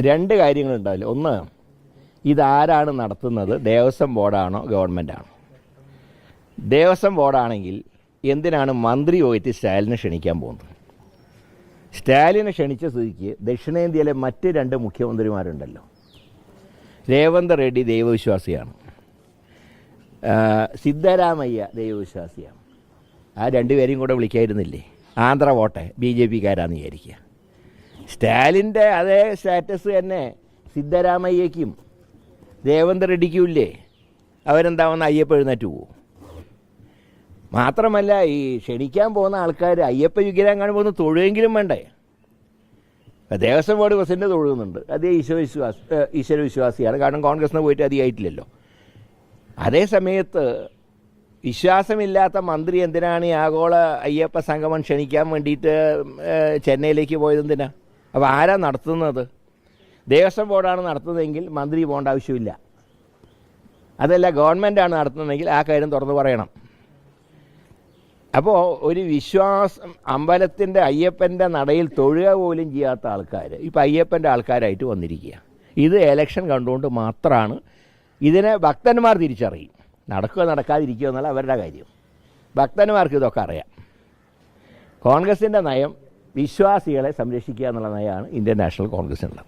രണ്ട് കാര്യങ്ങളുണ്ടാവില്ല. ഒന്ന് ഇതാരാണ് നടത്തുന്നത്? ദേവസ്വം ബോർഡാണോ ഗവൺമെന്റാണോ ദേവസ്വം ബോർഡാണെങ്കിൽ എന്തിനാണ് മന്ത്രി പോയിട്ട് സ്റ്റാലിനെ ക്ഷണിക്കാൻ പോകുന്നത്? സ്റ്റാലിനെ ക്ഷണിച്ച സ്ഥിതിക്ക് ദക്ഷിണേന്ത്യയിലെ മറ്റ് രണ്ട് മുഖ്യമന്ത്രിമാരുണ്ടല്ലോ. രേവന്ത് റെഡ്ഡി ദൈവവിശ്വാസിയാണ്. സിദ്ധരാമയ്യ ദൈവവിശ്വാസിയാണ്. ആ രണ്ടുപേരെയും കൂടെ വിളിക്കായിരുന്നില്ലേ? ആന്ധ്ര വോട്ടെ ബി ജെ പിക്കാരാന്ന് വിചാരിക്കുക. സ്റ്റാലിന്റെ അതേ സ്റ്റാറ്റസ് തന്നെ സിദ്ധരാമയ്യയ്ക്കും. ദേവന്ത് റെഡ്ഡിക്കും ഇല്ലേ അവരെന്താവുന്ന അയ്യപ്പ എഴുന്നേറ്റ് പോവും. മാത്രമല്ല ഈ ക്ഷണിക്കാൻ പോകുന്ന ആൾക്കാർ അയ്യപ്പ വിഗ്രഹം കാണുമ്പോൾ ഒന്ന് തൊഴുകെങ്കിലും വേണ്ടേ? ദേവസ്വം ബോർഡ് പ്രസിഡന്റ് തൊഴുകുന്നുണ്ട്. അതേ ഈശ്വരവിശ്വാസ ഈശ്വര ഈശ്വരവിശ്വാസിയാണ് കാരണം കോൺഗ്രസിന് പോയിട്ട് അധികമായിട്ടില്ലല്ലോ അതേ സമയത്ത് വിശ്വാസമില്ലാത്ത മന്ത്രി എന്തിനാണ് ഈ ആഗോള അയ്യപ്പ സംഗമം ക്ഷണിക്കാൻ വേണ്ടിയിട്ട് ചെന്നൈയിലേക്ക് പോയത് എന്തിനാ അപ്പോൾ ആരാ നടത്തുന്നത്? ദേവസ്വം ബോർഡാണ് നടത്തുന്നതെങ്കിൽ മന്ത്രി പോകേണ്ട ആവശ്യമില്ല. അതല്ല ഗവൺമെന്റാണ് നടത്തുന്നതെങ്കിൽ ആ കാര്യം തുറന്നു പറയണം. അപ്പോൾ ഒരു വിശ്വാസം അമ്പലത്തിന്റെ അയ്യപ്പന്റെ നടയിൽ തൊഴുക പോലും ചെയ്യാത്ത ആൾക്കാർ ഇപ്പം അയ്യപ്പന്റെ ആൾക്കാരായിട്ട് വന്നിരിക്കുക. ഇത് എലക്ഷൻ കണ്ടുകൊണ്ട് മാത്രമാണ് ഇതിനെ ഭക്തന്മാർ തിരിച്ചറിയും. നടക്കുക നടക്കാതിരിക്കുക എന്നുള്ള അവരുടെ കാര്യം. ഭക്തന്മാർക്ക് ഇതൊക്കെ അറിയാം. കോൺഗ്രസിന്റെ നയം വിശ്വാസികളെ സംരക്ഷിക്കുക എന്നുള്ള നയമാണ് ഇന്ത്യൻ നാഷണൽ കോൺഗ്രസിനുള്ളത്.